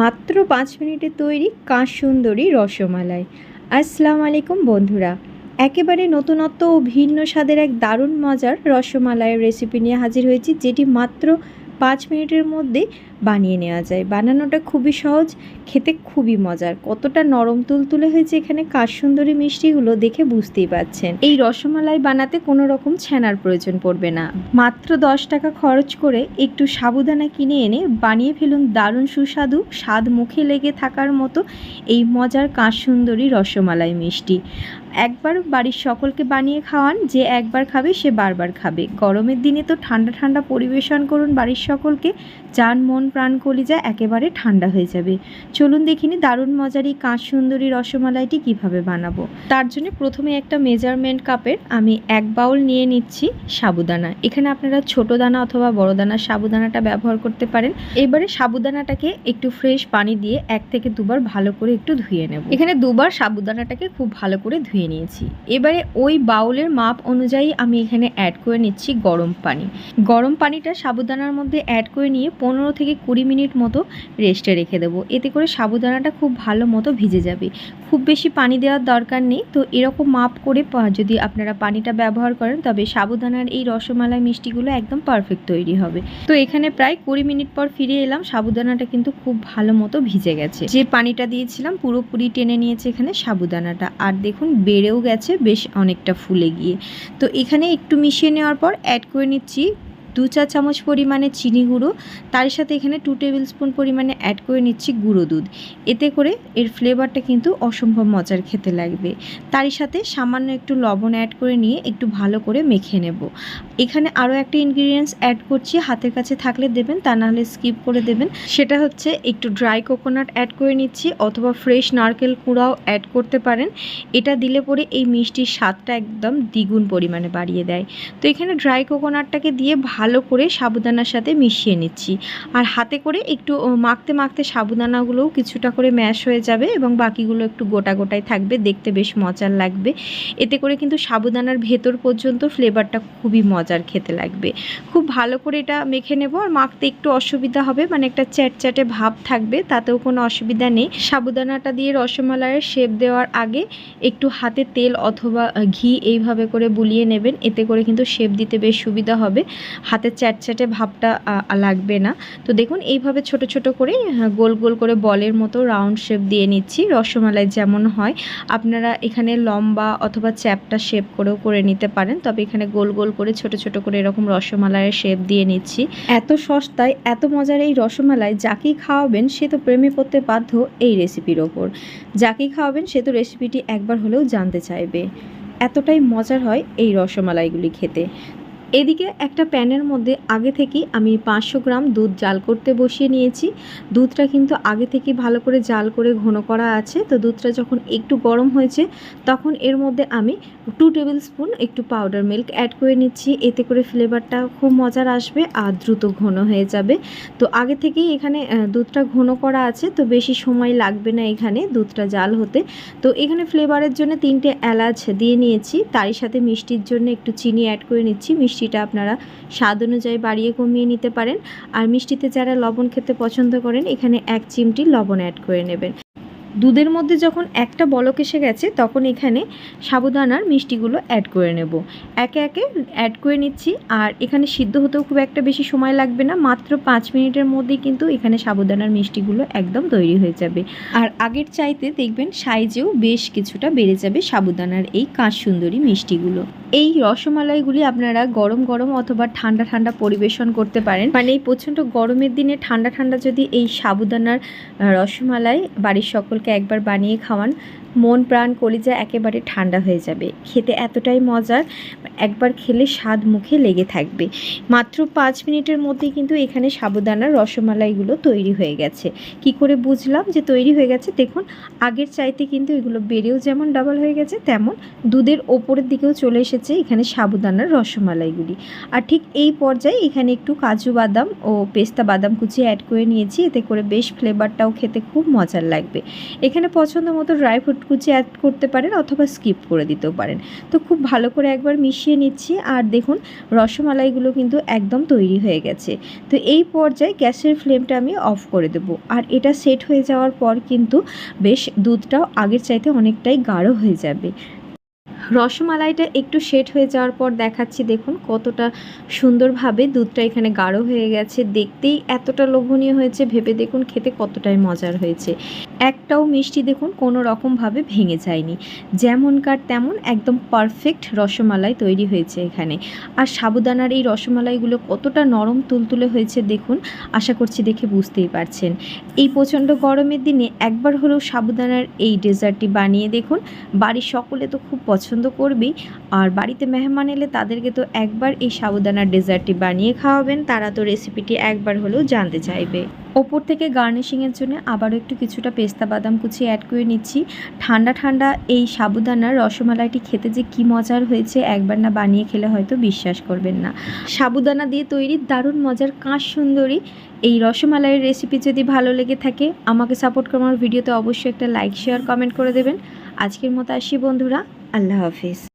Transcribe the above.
মাত্র পাঁচ মিনিটে তৈরি কাঁচ সুন্দরী রসমালাই। আসসালামু আলাইকুম বন্ধুরা। একেবারে নতুনত্ব ও ভিন্ন স্বাদের এক দারুণ মজার রসমালাইয়ের রেসিপি নিয়ে হাজির হয়েছি, যেটি মাত্র পাঁচ মিনিটের মধ্যে বানিয়ে নেওয়া যায়। বানানোটা খুবই সহজ, খেতে খুবই মজার। কতটা নরম তুলতুলে হয়েছে এখানে কাশসুন্দরী মিষ্টিগুলো দেখে বুঝতেই পাচ্ছেন এই রসমালাই বানাতে কোনো রকম ছানার প্রয়োজন পড়বে না। মাত্র দশ টাকা খরচ করে একটু সাবুদানা কিনে এনে বানিয়ে ফেলুন দারুণ সুস্বাদু, স্বাদ মুখে লেগে থাকার মতো এই মজার কাশসুন্দরী রসমালাই মিষ্টি। একবার বাড়ির সকলকে বানিয়ে খাওয়ান, যে একবার খাবে সে বারবার খাবে। গরমের দিনে তো ঠান্ডা ঠান্ডা পরিবেশন করুন বাড়ির সকলকে যান, মন, প্রাণ, কলিজা একেবারে ঠান্ডা হয়ে যাবে। চলুন দেখিনি দারুণ মজার এই কাঁচ সুন্দরী রসমালাইটি কীভাবে বানাবো। তার জন্য প্রথমে একটা মেজারমেন্ট কাপের আমি এক বাউল নিয়ে নিচ্ছি সাবুদানা। এখানে আপনারা ছোট দানা অথবা বড় দানা সাবুদানাটা ব্যবহার করতে পারেন। এবারে সাবুদানাটাকে একটু ফ্রেশ পানি দিয়ে এক থেকে দুবার ভালো করে একটু ধুয়ে নেব। এখানে দুবার সাবুদানাটাকে খুব ভালো করে ধুয়ে নিয়েছি। এবারে ওই বাউলের মাপ অনুযায়ী আমি এখানে অ্যাড করে নিচ্ছি গরম পানি। গরম পানিটা সাবুদানার মধ্যে অ্যাড করে নিয়ে পনেরো থেকে কুড়ি মিনিট মতো রেস্টে রেখে দেবো। এতে করে সাবুদানাটা খুব ভালো মতো ভিজে যাবে। খুব বেশি পানি দেওয়ার দরকার নেই। তো এরকম মাপ করে যদি আপনারা পানিটা ব্যবহার করেন, তবে সাবুদানার এই রসমালাই মিষ্টিগুলো একদম পারফেক্ট তৈরি হবে। তো এখানে প্রায় কুড়ি মিনিট পর ফিরে এলাম। সাবুদানাটা কিন্তু খুব ভালো মতো ভিজে গেছে। যে পানিটা দিয়েছিলাম, পুরোপুরি টেনে নিয়েছে এখানে সাবুদানাটা। আর দেখুন, বেড়েও গেছে, বেশ অনেকটা ফুলে গিয়ে। তো এখানে একটু মিশিয়ে নেওয়ার পর অ্যাড করে নিচ্ছি দু চা চামচ পরিমাণে চিনি গুঁড়ো, তার সাথে এখানে টু টেবিল স্পুন পরিমাণে অ্যাড করে নিচ্ছি গুঁড়ো দুধ। এতে করে এর ফ্লেভারটা কিন্তু অসম্ভব মজার খেতে লাগবে। তারই সাথে সামান্য একটু লবণ অ্যাড করে নিয়ে একটু ভালো করে মেখে নেব। এখানে আরও একটা ইনগ্রিডিয়েন্টস অ্যাড করছি, হাতের কাছে থাকলে দেবেন, তা নাহলে স্কিপ করে দেবেন। সেটা হচ্ছে একটু ড্রাই কোকোনাট অ্যাড করে নিচ্ছি, অথবা ফ্রেশ নারকেল কুড়াও অ্যাড করতে পারেন। এটা দিলে পরে এই মিষ্টির স্বাদটা একদম দ্বিগুণ পরিমাণে বাড়িয়ে দেয়। তো এখানে ড্রাই কোকোনাটটাকে দিয়ে ভালো করে সাবুদানার সাথে মিশিয়ে নিচ্ছি। আর হাতে করে একটু মাখতে মাখতে সাবুদানাগুলোও কিছুটা করে ম্যাশ হয়ে যাবে এবং বাকিগুলো একটু গোটা গোটাই থাকবে, দেখতে বেশ মজার লাগবে। এতে করে কিন্তু সাবুদানার ভেতর পর্যন্ত ফ্লেভারটা খুবই মজার খেতে লাগবে। খুব ভালো করে এটা মেখে নেব আর মাখতে একটু অসুবিধা হবে মানে একটা চ্যাটচ্যাটে ভাব থাকবে, তাতেও কোনো অসুবিধা নেই। সাবুদানাটা দিয়ে রসমালাইয়ের শেপ দেওয়ার আগে একটু হাতে তেল অথবা ঘি এইভাবে করে বুলিয়ে নেবেন, এতে করে কিন্তু শেপ দিতে বেশ সুবিধা হবে। হাতে চ্যাটচ্যাটে ভাবটা লাগবে না। তো দেখুন, এইভাবে ছোট ছোট করে গোল গোল করে বলের মতো রাউন্ড শেপ দিয়ে নিচ্ছি, রসমালাই যেমন হয়। আপনারা এখানে লম্বা অথবা চ্যাপটা শেপ করেও করে নিতে পারেন, তবে এখানে গোল গোল করে ছোট ছোট করে এরকম রসমালাইয়ের শেপ দিয়ে নিচ্ছি। এত সস্তায়, এত মজার এই রসমালাই যাকেই খাওয়াবেন সে তো প্রেমে পড়তে বাধ্য এই রেসিপির ওপর। যাকেই খাওয়াবেন সে তো রেসিপিটি একবার হলেও জানতে চাইবে। এতটাই মজার হয় এই রসমালাইগুলি খেতে। এদিকে একটা প্যানের মধ্যে আগে থেকেই আমি পাঁচশো গ্রাম দুধ জাল করতে বসিয়ে নিয়েছি। দুধটা কিন্তু আগে থেকে ভালো করে জাল করে ঘন করা আছে। তো দুধটা যখন একটু গরম হয়েছে, তখন এর মধ্যে আমি টু টেবিল স্পুন একটু পাউডার মিল্ক অ্যাড করে নিচ্ছি। এতে করে ফ্লেভারটা খুব মজার আসবে আর দ্রুত ঘন হয়ে যাবে। তো আগে থেকেই এখানে দুধটা ঘন করা আছে। তো বেশি সময় লাগবে না এখানে দুধটা জাল হতে। তো এখানে ফ্লেভারের জন্য তিনটে এলাচ দিয়ে নিয়েছি। তারই সাথে মিষ্টির জন্য একটু চিনি অ্যাড করে নিচ্ছি। মিষ্টিটা আপনারা স্বাদ অনুযায়ী বাড়িয়ে কমিয়ে নিতে পারেন। আর মিষ্টিতে যারা লবণ খেতে পছন্দ করেন, এখানে এক চিমটি লবণ অ্যাড করে নেবেন। দুধের মধ্যে যখন একটা বলক এসে গেছে, তখন এখানে সাবুদানার মিষ্টিগুলো অ্যাড করে নেব। একে একে অ্যাড করে নিচ্ছি, আর এখানে সিদ্ধ হতেও খুব একটা বেশি সময় লাগবে না, মাত্র পাঁচ মিনিটের মধ্যেই কিন্তু এখানে সাবুদানার মিষ্টিগুলো একদম তৈরি হয়ে যাবে। আর আগের চাইতে দেখবেন সাইজেও বেশ কিছুটা বেড়ে যাবে সাবুদানার এই কাঁচ সুন্দরী মিষ্টিগুলো। এই রসমালাইগুলি আপনারা গরম গরম অথবা ঠান্ডা ঠান্ডা পরিবেশন করতে পারেন। মানে এই প্রচণ্ড গরমের দিনে ঠান্ডা ঠান্ডা যদি এই সাবুদানার রসমালাই বাড়ির সকলকে একবার বানিয়ে খাওয়ান। মন, প্রাণ, কলিজা একেবারে ঠান্ডা হয়ে যাবে। খেতে এতটাই মজার, একবার খেলে স্বাদ মুখে লেগে থাকবে। মাত্র পাঁচ মিনিটের মধ্যেই কিন্তু এখানে সাবুদানার রসমালাইগুলো তৈরি হয়ে গেছে। কি করে বুঝলাম যে তৈরি হয়ে গেছে? দেখুন, আগের চাইতে কিন্তু এগুলো বেড়েও যেমন ডাবল হয়ে গেছে, তেমন দুধের ওপরের দিকেও চলে এসেছে এখানে সাবুদানার রসমালাইগুলি। আর ঠিক এই পর্যায়ে এখানে একটু কাজু বাদাম ও পেস্তা বাদাম কুচি অ্যাড করে নিয়েছি। এতে করে বেশ ফ্লেভারটাও খেতে খুব মজার লাগবে। এখানে পছন্দ মতো ড্রাই ফ্রুট কুচি অ্যাড করতে পারেন অথবা স্কিপ করে দিতেও পারেন। তো খুব ভালো করে একবার মিশিয়ে নিচ্ছি। আর দেখুন, রসমালাইগুলো কিন্তু একদম তৈরি হয়ে গেছে। তো এই পর্যায়ে গ্যাসের ফ্লেমটা আমি অফ করে দেবো। আর এটা সেট হয়ে যাওয়ার পর কিন্তু বেশ দুধটাও আগের চাইতে অনেকটাই গাঢ় হয়ে যাবে। রসমালাইটা একটু সেট হয়ে যাওয়ার পর দেখাচ্ছি, দেখুন কতটা সুন্দরভাবে দুধটা এখানে গাঢ় হয়ে গেছে। দেখতেই এতটা লোভনীয় হয়েছে, ভেবে দেখুন খেতে কতটাই মজার হয়েছে। একটাও মিষ্টি দেখুন কোনো রকমভাবে ভেঙে যায়নি। যেমনকার তেমন একদম পারফেক্ট রসমালাই তৈরি হয়েছে এখানে। আর সাবুদানার এই রসমালাইগুলো কতটা নরম তুলতুলে হয়েছে দেখুন, আশা করছি দেখে বুঝতেই পারছেন। এই প্রচণ্ড গরমের দিনে একবার হলেও সাবুদানার এই ডেজার্টটি বানিয়ে দেখুন। বাড়ির সকলে তো খুব পছন্দ করবেই, আর বাড়িতে মেহমান এলে তাদেরকে তো একবার এই সাবুদানার ডেজার্টটি বানিয়ে খাওয়াবেন, তারা তো রেসিপিটি একবার হলেও জানতে চাইবে। ওপর থেকে গার্নিশিংয়ের জন্য আবারও একটু কিছুটা পেস্তা বাদাম কুচি অ্যাড করে নিচ্ছি। ঠান্ডা ঠান্ডা এই সাবুদানার রসমালাইটি খেতে যে কি মজার হয়েছে একবার না বানিয়ে খেলে হয়তো বিশ্বাস করবেন না। সাবুদানা দিয়ে তৈরি দারুণ মজার কাঁচ সুন্দরী এই রসমালাইয়ের রেসিপি যদি ভালো লেগে থাকে, আমাকে সাপোর্ট করার ভিডিওতে অবশ্যই একটা লাইক শেয়ার কমেন্ট করে দেবেন। আজকের মতো আসি বন্ধুরা, আল্লাহ হাফিজ।